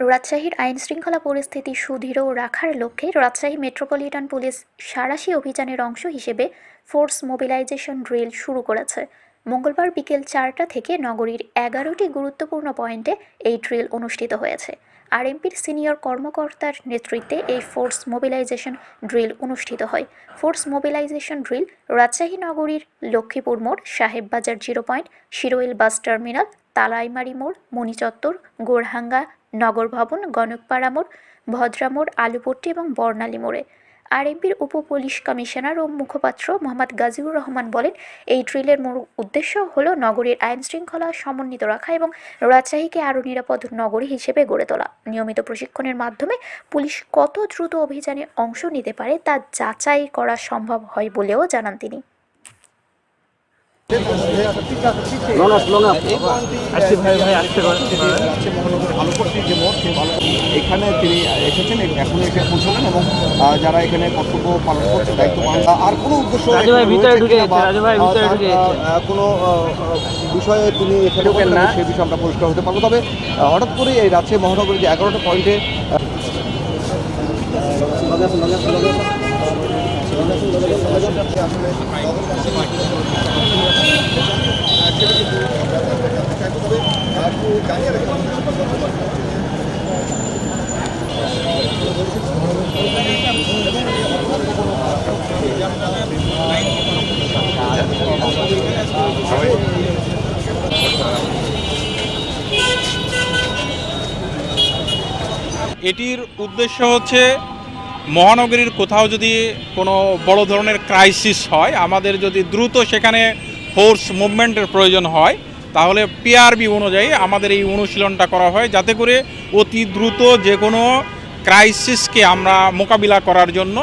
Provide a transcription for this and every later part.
রাজশাহীর আইন শৃঙ্খলা পরিস্থিতি সুদৃঢ় রাখার লক্ষ্যে রাজশাহী মেট্রোপলিটন পুলিশ সারাশি অভিযানের অংশ হিসেবে ফোর্স মোবিলাইজেশন ড্রিল শুরু করেছে। মঙ্গলবার বিকেল চারটা থেকে নগরীর এগারোটি গুরুত্বপূর্ণ পয়েন্টে এই ড্রিল অনুষ্ঠিত হয়েছে। আরএমপির সিনিয়র কর্মকর্তার নেতৃত্বে এই ফোর্স মোবিলাইজেশন ড্রিল অনুষ্ঠিত হয়। ফোর্স মোবিলাইজেশন ড্রিল রাজশাহী নগরীর লক্ষ্মীপুর মোড়, Saheb Bazar zero point, Shiroil bus terminal, Talaimari মোড়, মণিচত্বর, গোরহাঙ্গা নগর ভবন, গণকপাড়া মোড়, ভদ্রা মোড়, আলুপট্টি এবং বর্ণালী মোড়ে। আরএমপির উপ পুলিশ কমিশনার ও মুখপাত্র মোহাম্মদ গাজীউর রহমান বলেন, এই ড্রিলের মূল উদ্দেশ্য হল নগরীর আইন শৃঙ্খলা সমন্বিত রাখা এবং রাজশাহীকে আরও নিরাপদ নগরী হিসেবে গড়ে তোলা। নিয়মিত প্রশিক্ষণের মাধ্যমে পুলিশ কত দ্রুত অভিযানে অংশ নিতে পারে তা যাচাই করা সম্ভব হয় বলেও জানান তিনি। মহানগর এখানে তিনি এসেছেন এখন এসে পৌঁছলেন এবং যারা এখানে কর্তব্য পালন করছে দায়িত্ব পালন আর কোনো উদ্দেশ্য কিনা বিষয়ে তিনি এখানে ঢুকেন না। সে বিষয়ে আমরা পরিষ্কার হতে পারব। তবে হঠাৎ করে এই রাজশাহী মহানগরের যে এগারোটা পয়েন্টে এটির উদ্দেশ্য হচ্ছে মহানগরীর কোথাও যদি কোনো বড় ধরনের ক্রাইসিস হয়, আমাদের যদি দ্রুত সেখানে ফোর্স মুভমেন্টের প্রয়োজন হয়, তাহলে পিআরবি অনুযায়ী আমাদের এই অনুশীলনটা করা হয়, যাতে করে অতি দ্রুত যে কোনো ক্রাইসিসকে আমরা মোকাবিলা করার জন্য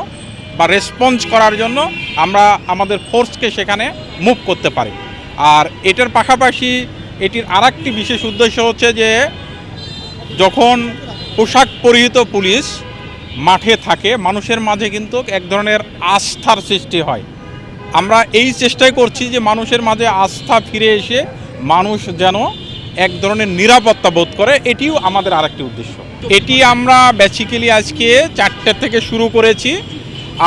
বা রেসপন্স করার জন্য আমরা আমাদের ফোর্সকে সেখানে মুভ করতে পারি। আর এটার পাশাপাশি এটির আরেকটি বিশেষ উদ্দেশ্য হচ্ছে যে, যখন পোশাক পরিহিত পুলিশ মাঠে থাকে। মানুষের মাঝে কিন্তু এক ধরনের আস্থার সৃষ্টি হয়। আমরা এই চেষ্টাই করছি যে মানুষের মাঝে আস্থা ফিরে এসে মানুষ যেন এক ধরনের নিরাপত্তা বোধ করে, এটিও আমাদের আরেকটি উদ্দেশ্য। এটি আমরা বেসিক্যালি আজকে চারটে থেকে শুরু করেছি।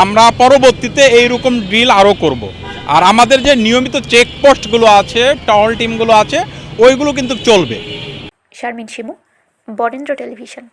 আমরা পরবর্তীতে এইরকম ড্রিল আরও করব। আর আমাদের যে নিয়মিত চেকপোস্টগুলো আছে টহল টিমগুলো আছে, ওইগুলো কিন্তু চলবে। শারমিন শিমু, বরেন্দ্র টেলিভিশন।